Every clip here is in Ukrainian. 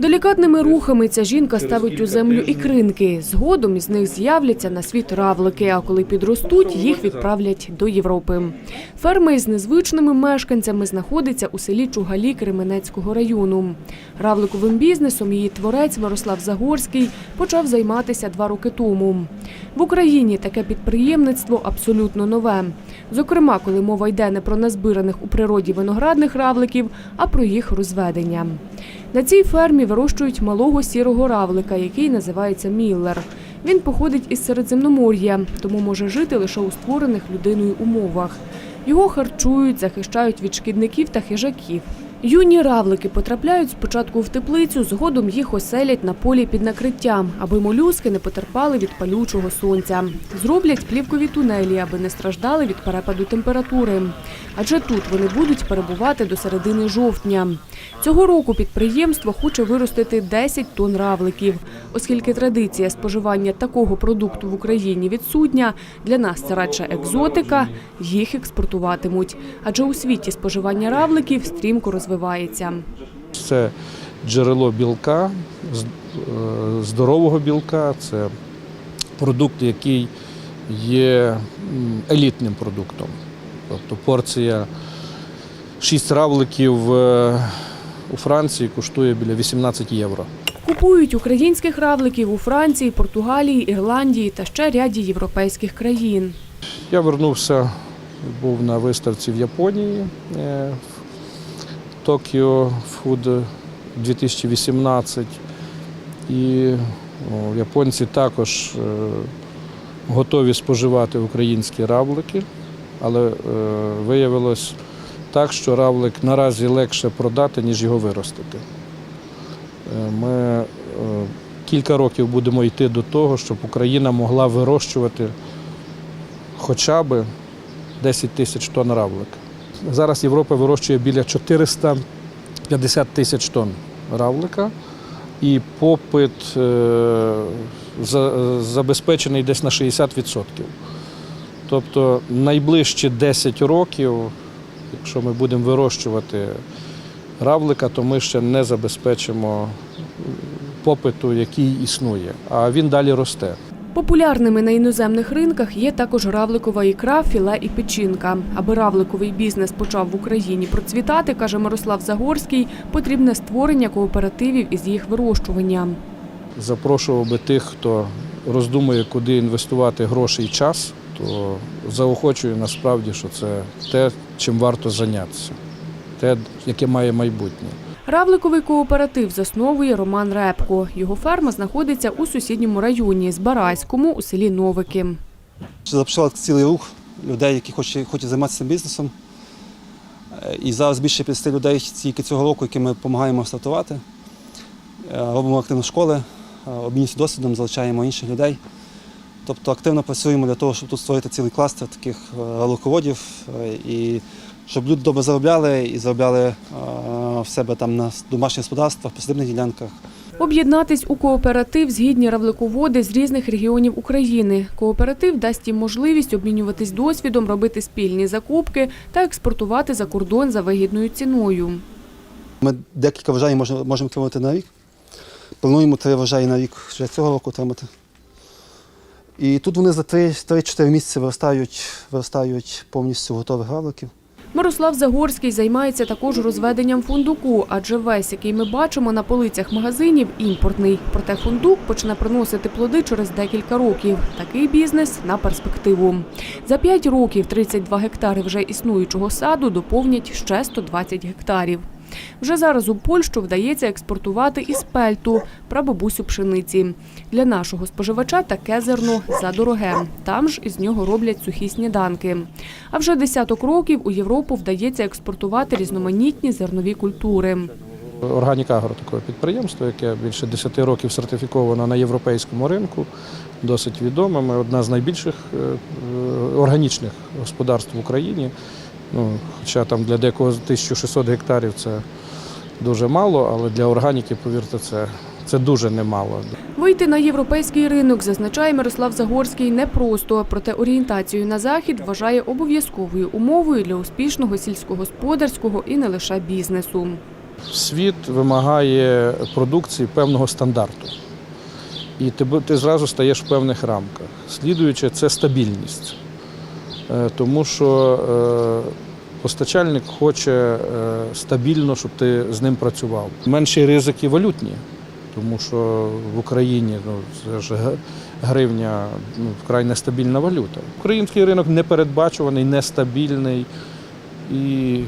Делікатними рухами ця жінка ставить у землю ікринки. Згодом із них з'являться на світ равлики, а коли підростуть, їх відправлять до Європи. Ферма із незвичними мешканцями знаходиться у селі Чугалі Кременецького району. Равликовим бізнесом її творець Мирослав Загорський почав займатися два роки тому. В Україні таке підприємництво абсолютно нове. Зокрема, коли мова йде не про назбираних у природі виноградних равликів, а про їх розведення. На цій фермі вирощують малого сірого равлика, який називається Міллер. Він походить із Середземномор'я, тому може жити лише у створених людиною умовах. Його харчують, захищають від шкідників та хижаків. Юні равлики потрапляють спочатку в теплицю, згодом їх оселять на полі під накриттям, аби молюски не потерпали від палючого сонця. Зроблять плівкові тунелі, аби не страждали від перепаду температури. Адже тут вони будуть перебувати до середини жовтня. Цього року підприємство хоче виростити 10 тонн равликів. Оскільки традиція споживання такого продукту в Україні відсутня, для нас це радше екзотика, їх експортуватимуть. Адже у світі споживання равликів стрімко розвивається. Це джерело білка, е, здорового білка, це продукт, який є елітним продуктом. Тобто порція 6 равликів е, у Франції коштує біля 18 євро. Купують українських равликів у Франції, Португалії, Ірландії та ще ряді європейських країн. Я вернувся, був на виставці в Японії е, в Токіо Food 2018. І о, японці також е, готові споживати українські равлики, але е, виявилось так, що равлик наразі легше продати, ніж його виростити. Е, Ми е, кілька років будемо йти до того, щоб Україна могла вирощувати хоча б 10 тисяч тонн равлик. Зараз Європа вирощує біля 450 тисяч тонн равлика, і попит е, за- забезпечений десь на 60%. Тобто найближчі 10 років, якщо ми будемо вирощувати равлика, то ми ще не забезпечимо попиту, який існує, а він далі росте. Популярними на іноземних ринках є також равликова ікра, філе і печінка. Аби равликовий бізнес почав в Україні процвітати, каже Мирослав Загорський, потрібне створення кооперативів із їх вирощування. запрошував би тих, хто роздумує, куди інвестувати гроші і час, то заохочую насправді, що це те, чим варто зайнятися, те, яке має майбутнє. Равликовий кооператив засновує Роман Репко. Його ферма знаходиться у сусідньому районі Збаразькому у селі Новики. Започала цілий рух людей, які хочуть, хочуть займатися цим бізнесом. Е, І зараз більше 50 людей тільки цього року, які ми допомагаємо стартувати. Е, Робимо активно школи, е, обмінюємося досвідом, залучаємо інших людей. Тобто активно працюємо для того, щоб тут створити цілий кластер таких руководів, е, і щоб люди добре заробляли і заробляли в себе там на домашніх господарствах, посадибних ділянках. Об'єднатись у кооператив згідні равлиководи з різних регіонів України. Кооператив дасть їм можливість обмінюватись досвідом, робити спільні закупки та експортувати за кордон за вигідною ціною. Ми декілька врожаїв можемо, можемо отримати на рік. Плануємо три врожаї на рік вже цього року отримати. І тут вони за 3-4 місяці виростають, виростають повністю готових равликів. Мирослав Загорський займається також розведенням фундуку, адже весь, який ми бачимо на полицях магазинів, імпортний. Проте фундук почне приносити плоди через декілька років. Такий бізнес на перспективу. За 5 років 32 гектари вже існуючого саду доповнять ще 120 гектарів. Вже зараз у Польщу вдається експортувати і спельту, прабабусю пшениці. Для нашого споживача таке зерно задороге. Там ж із нього роблять сухі сніданки. А вже десяток років у Європу вдається експортувати різноманітні зернові культури. Органік Агро таке підприємство, яке більше 10 років сертифіковано на європейському ринку, досить відоме. Ми одна з найбільших е, е, органічних господарств в Україні. Ну, хоча там для декого 1600 гектарів це дуже мало, але для органіки, повірте, це, це дуже немало. Вийти на європейський ринок, зазначає Мирослав Загорський, непросто, проте орієнтацію на захід вважає обов'язковою умовою для успішного сільськогосподарського і не лише бізнесу. Світ вимагає продукції певного стандарту. І ти, ти зразу стаєш в певних рамках. Слідуючи, це стабільність. Е, Тому що е, постачальник хоче е, стабільно, щоб ти з ним працював. Менші ризики валютні, тому що в Україні ну, це ж гривня ну, вкрай нестабільна валюта. Український ринок непередбачуваний, нестабільний і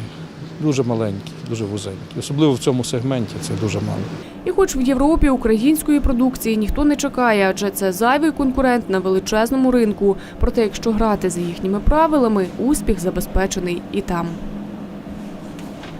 дуже маленькі, дуже вузенькі. Особливо в цьому сегменті це дуже мало. І хоч в Європі української продукції ніхто не чекає, адже це зайвий конкурент на величезному ринку. Проте, якщо грати за їхніми правилами, успіх забезпечений і там.